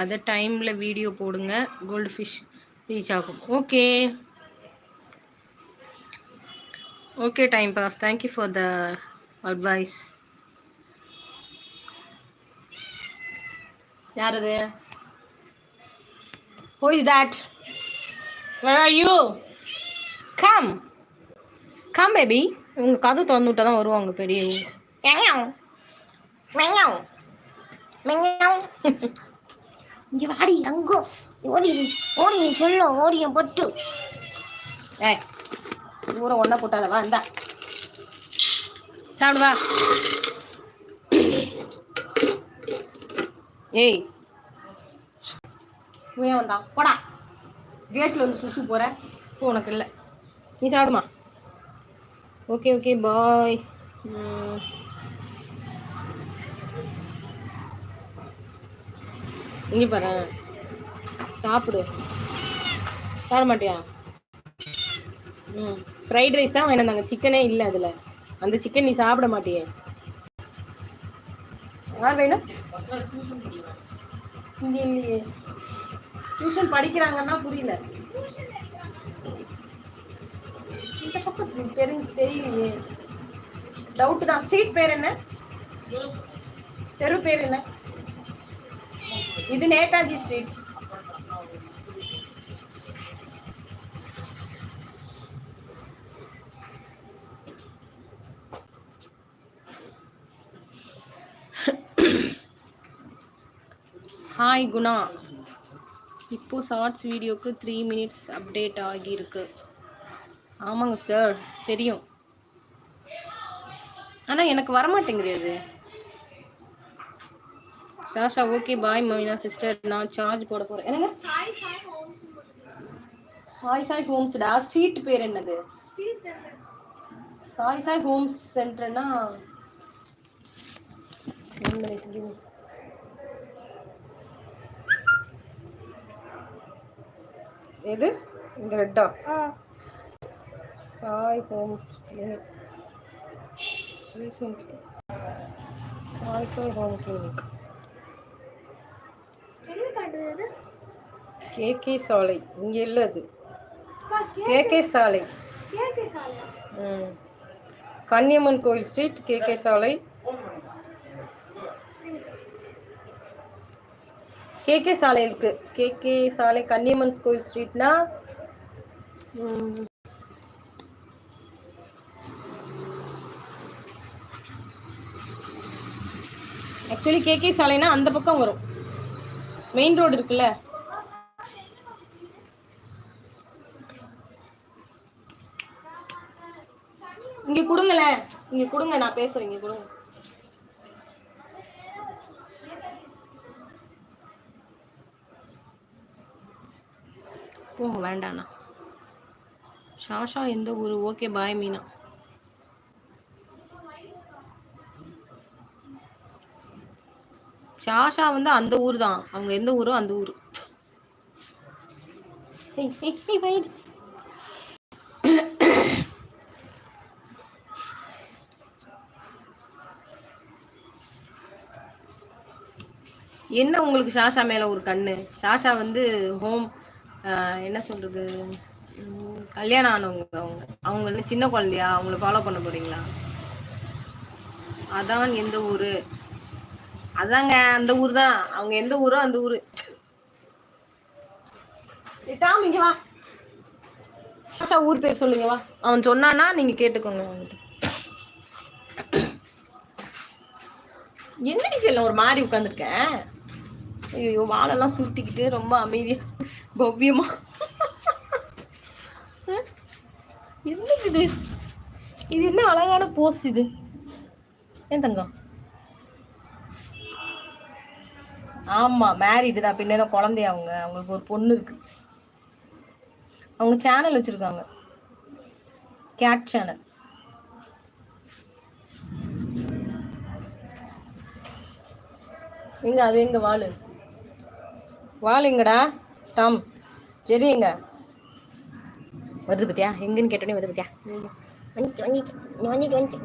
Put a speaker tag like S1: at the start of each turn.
S1: அதை டைமில் வீடியோ போடுங்க. கோல்டு ஃபிஷ் ரீச் ஆகும். Okay okay time pass thank you for the advice யார் அது who is that where are you come come baby இவங்க கதவு திறந்து விட்டால் தான் வருவாங்க பெரியவங்க. மெங்காவ். மெங்காவ். மெங்காவ். இங்கே வாடி அங்கோ. ஓடி ஓடி சொல்லும் ஓடிய பொட்டு. ஏய் ஊரை ஒன்றா போட்டாத வா இந்தா. சாப்பிடுவா ஏய். இவன் வந்தான் போடா. கேட்டில் வந்து சுசு போகிற இப்போ உனக்கு இல்லை. நீ சாப்பிடுமா? Okay okay bye. இங்கே பாரு. சாப்பிடு. சாப்பிட மாட்டியா? ம். ஃப்ரைட் ரைஸ் தான் வேணும் தாங்க. சிக்கனே இல்லை அதில். அந்த சிக்கன் நீ சாப்பிட மாட்டியே. யார் வேணும் இங்கே இல்லையே. டியூஷன் படிக்கிறாங்கன்னா புரியல. இந்த பக்கம் தெரி தெரியலையே. டவுட்டு தான். ஸ்ட்ரீட் பேர் என்ன? தெரு பேர் என்ன? இது நேதாஜி ஸ்ட்ரீட். ஹாய் குணா இப்போ ஷார்ட்ஸ் வீடியோக்கு த்ரீ மினிட்ஸ் அப்டேட் ஆகியிருக்கு. ஆமாங்க சார் தெரியும். ஆனால் எனக்கு வரமாட்டேங்குது அது சாஷா ஓகே பாய் மமினா சிஸ்டர் நான் சார்ஜ் போட போகிறேன் என்னங்க? சாய் சாய் ஹோம்ஸ்டா ஸ்ட்ரீட் பேர் என்னது? சாய் சாய் ஹோம்ஸ் சென்டர்னா. எது? இந்த ரெட்டா Sai home Sai Sai home clinic
S2: காட்டுறது
S1: கேகே சாலை இங்கே இல்லை அது கேகே சாலை.
S2: கேக்கே சாலை.
S1: ம். கன்னியம்மன் கோயில் ஸ்ட்ரீட் கேகே சாலை. கேகே சாலை இருக்கு. கேகே சாலை கன்னியம்மன் கோயில் ஸ்ட்ரீட்னா? ஆக்சுவலி கேகே சாலைனா அந்த பக்கம் வரும். மெயின் ரோடு இருக்குல்ல? இங்க கொடுங்களேன் இங்க கொடுங்க நான் பேசுறேன் இங்க கொடுங்க. போங்க வேண்டாண்ணா ஷாஷா எந்த ஊர்? Okay bye Meena. ஷாஷா வந்து அந்த ஊர் தான். அவங்க எந்த ஊரோ அந்த ஊர். என்ன உங்களுக்கு ஷாஷா மேல ஒரு கண்ணு? ஷாஷா வந்து ஹோம் என்ன சொல்றது? உம், கல்யாணம் ஆனவங்க. அவங்க அவங்க வந்து சின்ன குழந்தையா? அவங்கள ஃபாலோ பண்ண போறீங்களா? அதான் எந்த ஊரு? அதாங்க அந்த ஊர் தான் அவங்க எந்த ஊரோ அந்த ஊரு. டாம் இங்க வா. ஷாஷா ஊர் பேர் சொல்லுங்க வா. அவன் சொன்னானா நீங்க கேட்டுக்கோங்க அவன்கிட்ட. என்னடி செல்லம் ஒரு மாதிரி உட்காந்துருக்கேன் ஐயோ வாழெல்லாம் சுருட்டிக்கிட்டு ரொம்ப அமைதியா பவ்யமா. அஹ், என்ன இது? இது என்ன அழகான போஸ் இது? ஏன் தங்கம்? ஆமாம் மேரிடு தான். பின்ன குழந்தைய அவங்க? அவங்களுக்கு ஒரு பொண்ணு இருக்கு. அவங்க சேனல் வச்சுருக்காங்க. கேட் சேனல் எங்க அது எங்க? வாழு வாழு எங்கடா? டம். சரி எங்க? வருது பத்தியா? எங்கன்னு கேட்டோன்னே வருது பத்தியா? வந்துச்சு வந்துச்சு. வந்துச்சு வந்துச்சு.